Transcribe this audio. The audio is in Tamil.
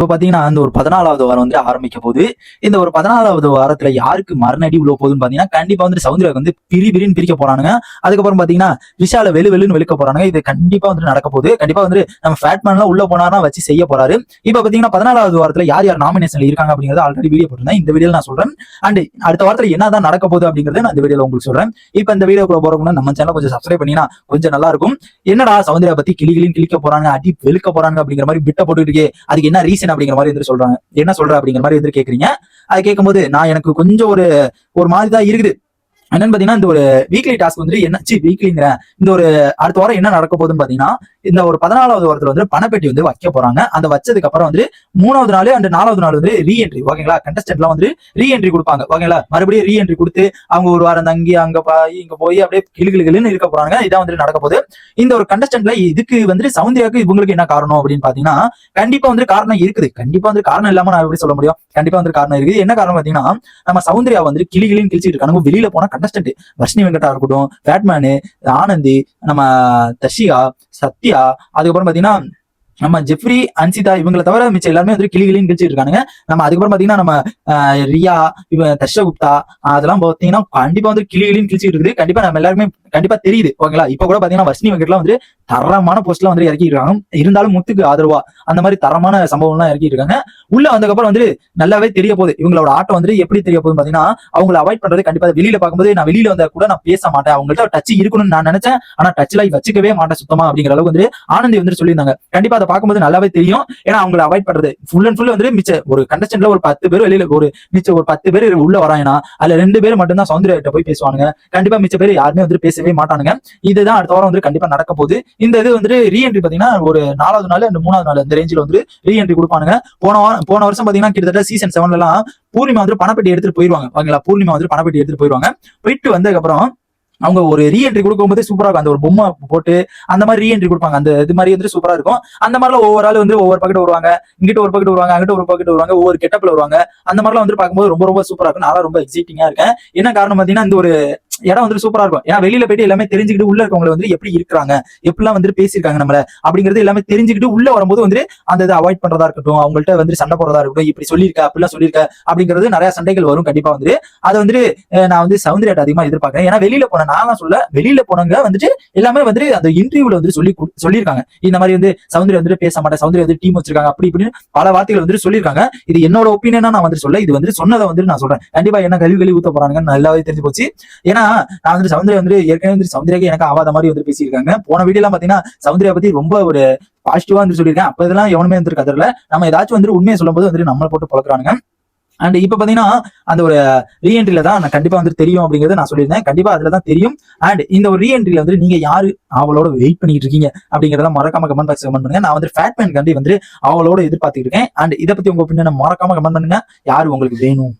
இப்போ பாத்தீங்கன்னா அந்த ஒரு பதினாலாவது வாரம் வந்து ஆரம்பிக்க போகுது. இந்த ஒரு பதினாலாவது வாரத்துல யாருக்கு மரணடி உள்ள போகுதுன்னு பாத்தீங்கன்னா கண்டிப்பா வந்து சவுந்தரியா வந்து பிரி பிரின்னு பிரிக்க போறானுங்க. அதுக்கப்புறம் பாத்தீங்கன்னா விஷால வெளு வெளுன்னு வெளுக்க போறானுங்க. இது கண்டிப்பா வந்து நடக்க போகுது. கண்டிப்பா வந்து நம்ம ஃபேட்மேன்லாம் உள்ள போனார்னா வச்சு செய்ய போறாரு. இப்ப பாத்தீங்கன்னா பதினாலாவது வாரத்தில் யார் யார் நாமினேஷன்ல இருக்காங்க அப்படிங்கறத ஆல்ரெடி வீடியோ போட்டிருந்தேன். இந்த வீடியோ நான் சொல்றேன். அண்ட் அடுத்த வாரத்தில் என்னதான் நடக்க போகுது அப்படிங்கறத நான் இந்த வீடியோவில் உங்களுக்கு சொல்றேன். இப்போ இந்த வீடியோ போறோம்னா நம்ம சேனல் கொஞ்சம் சப்ஸ்கிரைப் பண்ணினா கொஞ்சம் நல்லா இருக்கும். என்னடா சௌந்தர்யா பத்தி கிளி கிளின்னு கிளிக்க போறாங்க அடி வெளுக்க போறாங்க அப்படிங்கிற மாதிரி பிட்ட போட்டுட்டு இருக்கே. அதுக்கு என்ன ரீசன் அப்படிங்கிற மாதிரி வந்து சொல்றாங்க. என்ன சொல்ற அப்படிங்கிற மாதிரி வந்து கேக்குறீங்க? அது கேட்கும்போது நான் எனக்கு கொஞ்சம் ஒரு ஒரு மாதிரி தான் இருக்குது. என்னன்னு பாத்தீங்கன்னா இந்த ஒரு வீக்லி டாஸ்க் வந்து என்னச்சு வீக்லிங்கிற இந்த ஒரு அடுத்த வாரம் என்ன நடக்க போகுதுன்னு பாத்தீங்கன்னா இந்த ஒரு பதினாலாவது வாரத்துல வந்து பணப்பெட்டி வந்து வைக்க போறாங்க. அந்த வச்சதுக்கு அப்புறம் வந்து மூணாவது நாள் அண்ட் நாலாவது நாள் வந்து ரீஎன்ட்ரி ஓகேங்களா கண்டஸ்டன்ட்லாம் வந்து ரீஎன்ட்ரி கொடுப்பாங்க ஓகேங்களா மறுபடியும் ரீஎன்ட்ரி கொடுத்து அவங்க ஒரு வாரம் தங்கி அங்க போய் இங்க போய் அப்படியே கிளு இருக்க போறாங்க. இதான் வந்து நடக்க போகுது. இந்த ஒரு கண்டஸ்டன்ட்ல இதுக்கு வந்து சௌந்தர்யாக்கு இவங்களுக்கு என்ன காரணம் அப்படின்னு பாத்தீங்கன்னா கண்டிப்பா வந்து காரணம் இருக்குது. கண்டிப்பா வந்து காரணம் இல்லாம நான் எப்படி சொல்ல முடியும்? கண்டிப்பா வந்து காரணம் இருக்குது. என்ன காரணம் பாத்தீங்கன்னா நம்ம சவுந்தர்யா வந்து கிளிகளின்னு கிழிச்சிட்டு இருக்காங்க. வெளியில போனா கண்டஸ்டன்ட் வர்ஷினி வெங்கடா இருக்கட்டும் பேட்மேனு ஆனந்தி நம்ம தர்ஷிகா சத்யா அதுக்கப்புறம் பாத்தீங்கன்னா நம்ம ஜெஃப்ரி அன்சிதா இவங்களை தவிர மிச்சம் எல்லாருமே வந்து கிளி கிளின்னு கிழிச்சிட்டு இருக்கானுங்க. நம்ம அதுக்கப்புறம் பாத்தீங்கன்னா நம்ம ரியா இவ தர்ஷகுப்தா அதெல்லாம் பாத்தீங்கன்னா கண்டிப்பா வந்து கிளி கிளின்னு கிழிச்சிட்டு இருக்குது. கண்டிப்பா நம்ம எல்லாருமே கண்டிப்பா தெரியுது. ஓகேங்களா? இப்ப கூட பாத்தீங்கன்னா வர்ஷினி வெங்கட்லாம் வந்து தரமான போஸ்ட்லாம் வந்து இறக்கிருக்காங்க இருந்தாலும் முத்துக்கு ஆதரவா அந்த மாதிரி தரமான சம்பவம்லாம் இறக்கி இருக்காங்க உள்ள வந்ததுக்கப்புறம் வந்து நல்லாவே தெரிய போகுது. இவங்களோட ஆட்டம் வந்து எப்படி தெரிய போகுதுன்னு பாத்தீங்கன்னா அவங்கள அவாய்ட் பண்றது கண்டிப்பா வெளியில பார்க்கும்போது நான் வெளியில வந்தா கூட நான் பேச மாட்டேன். அவங்கள்ட்ட டச் இருக்கணும்னு நான் நினைச்சேன். ஆனா டச்ல வச்சுக்கவே மாட்டேன் சுத்தமா அப்படிங்கிற அளவுக்கு வந்து ஆனந்தி வந்து சொல்லியிருந்தாங்க. கண்டிப்பா அதை பார்க்கும்போது நல்லாவே தெரியும். ஏன்னா அவங்கள அவாய்ட் பண்றது ஃபுல் அண்ட் ஃபுல் வந்து மிச்ச ஒரு கண்டஸ்டன்ட்ல ஒரு பத்து பேர் வெளியில ஒரு மிச்ச ஒரு பத்து பேர் உள்ள வராங்கன்னா அதுல ரெண்டு பேர் மட்டும் தான் சௌந்தர்யா போய் பேசுவானுங்க. கண்டிப்பா மிச்ச பேர் யாருமே வந்து பேசவே மாட்டானுங்க. இதுதான் அடுத்த வாரம் வந்து கண்டிப்பா நடக்க போகுது. இந்த இது வந்து ரீஎன்ட்ரி பாத்தீங்கன்னா ஒரு நாலாவது நாள் அந்த மூணாவது நாள் அந்த ரேஞ்சில் வந்து ரீஎன்ட்ரி கொடுப்பானுங்க. போன வாரம் போன வருஷம் பாத்தீங்கன்னா கிட்டத்தட்ட சீசன் செவன்ல எல்லாம் பூர்ணிமா வந்து பணப்பெட்டி எடுத்துட்டு போயிருவாங்க. ஓகேங்களா பூர்ணிமா வந்து பணப்பெட்டி எடுத்துட்டு போயிருவாங்க. போயிட்டு வந்ததுக்கப்புறம் அவங்க ஒரு ரீஎன்ட்ரி கொடுக்கும்போது சூப்பரா இருக்கும். அந்த ஒரு பொம்மை போட்டு அந்த மாதிரி ரீஎன்ட்ரி கொடுப்பாங்க. அந்த இது மாதிரி வந்து சூப்பரா இருக்கும். அந்த மாதிரிலாம் ஒவ்வொரு ஆள் வந்து ஒவ்வொரு பக்கெட் வருவாங்க. இங்கிட்ட ஒரு பக்கெட் வருவாங்க அங்கிட்ட ஒரு பக்கெட் வருவாங்க ஒவ்வொரு கெட்டப்ல வருவாங்க. அந்த மாதிரிலாம் வந்து பார்க்கும்போது ரொம்ப ரொம்ப சூப்பரா இருக்கும். நான் ரொம்ப எக்ஸைட்டிங்கா இருக்கேன். என்ன காரணம் பாத்தீங்கன்னா இந்த ஒரு இடம் வந்து சூப்பரா இருக்கும். ஏன்னா வெளியில போயிட்டு எல்லாமே தெரிஞ்சுக்கிட்டு உள்ள இருக்கவங்க வந்து எப்படி இருக்கிறாங்க? எப்படிலாம் வந்து பேசியிருக்காங்க நம்மள? அப்படிங்கிறது எல்லாமே தெரிஞ்சுக்கிட்டு உள்ள வரும்போது வந்து அந்த இதை அவாய்ட் பண்றதா இருக்கட்டும் அவங்கள்ட்ட வந்து சண்டை போடுறதா இருக்கட்டும் இப்படி சொல்லியிருக்க அப்படிலாம் சொல்லியிருக்க அப்படிங்கிறது நிறைய சண்டைகள் வரும் கண்டிப்பா வந்து அதை வந்து நான் வந்து சௌந்தர்யாட்ட அதிகமா எதிர்பார்க்கறேன். ஏன்னா வெளியில போன நான் சொல்ல வெளியில போனவங்க வந்துட்டு எல்லாமே வந்து அந்த இன்டர்வியூல வந்து சொல்லி சொல்லியிருக்காங்க. இந்த மாதிரி வந்து சௌந்தர்யா வந்துட்டு பேச மாட்டேன் சௌந்தர்யா வந்து டீம் வச்சிருக்காங்க அப்படி இப்படின்னு பல வார்த்தைகள் வந்து சொல்லியிருக்காங்க. இது என்னோட ஒப்பீனியனா நான் வந்து சொல்ல இது வந்து சொன்னதை வந்து நான் சொல்றேன். கண்டிப்பா என்ன கல்வி கழிவு ஊத்த போறாங்கன்னு நல்லாவே தெரிஞ்சு போச்சு. ஏன்னா நான் வந்து சௌந்தர்யா வந்து ஏற்கனவே வந்து சௌந்தர்யாக்கு எனக்கு ஆவாத மாதிரி வந்து பேசியிருக்காங்க. போன வீடியோ எல்லாம் பாத்தீங்கன்னா சௌந்தர்யா பத்தி ரொம்ப ஒரு பாசிட்டிவா வந்து சொல்லியிருக்கேன். அப்ப இதெல்லாம் எவனுமே வந்து கதறல. நம்ம ஏதாச்சும் வந்து உண்மையை சொல்லும்போது வந்து நம்மளை போட்டு பழக்கிறானுங்க. அண்ட் இப்ப பாத்தீங்கன்னா அந்த ஒரு ரீஎன்ட்ரியில தான் நான் கண்டிப்பா வந்து தெரியும் அப்படிங்கறத நான் சொல்லியிருந்தேன். கண்டிப்பா அதுல தான் தெரியும். அண்ட் இந்த ஒரு ரீஎன்ட்ரில வந்து நீங்க யாரு? அவளோட வெயிட் பண்ணிட்டு இருக்கீங்க. அப்படிங்கறத மறக்காம கமெண்ட் பாக்ஸ் கமெண்ட் பண்ணுங்க. நான் வந்து ஃபேட் மேன் கண்டி வந்து அவளோட எதிர்பார்த்துட்டு இருக்கேன். அண்ட் இதை பத்தி உங்க பின்னாடி மறக்காம கமெண்ட் பண்ணுங்க. யாரு உங்களுக்கு வேணும்?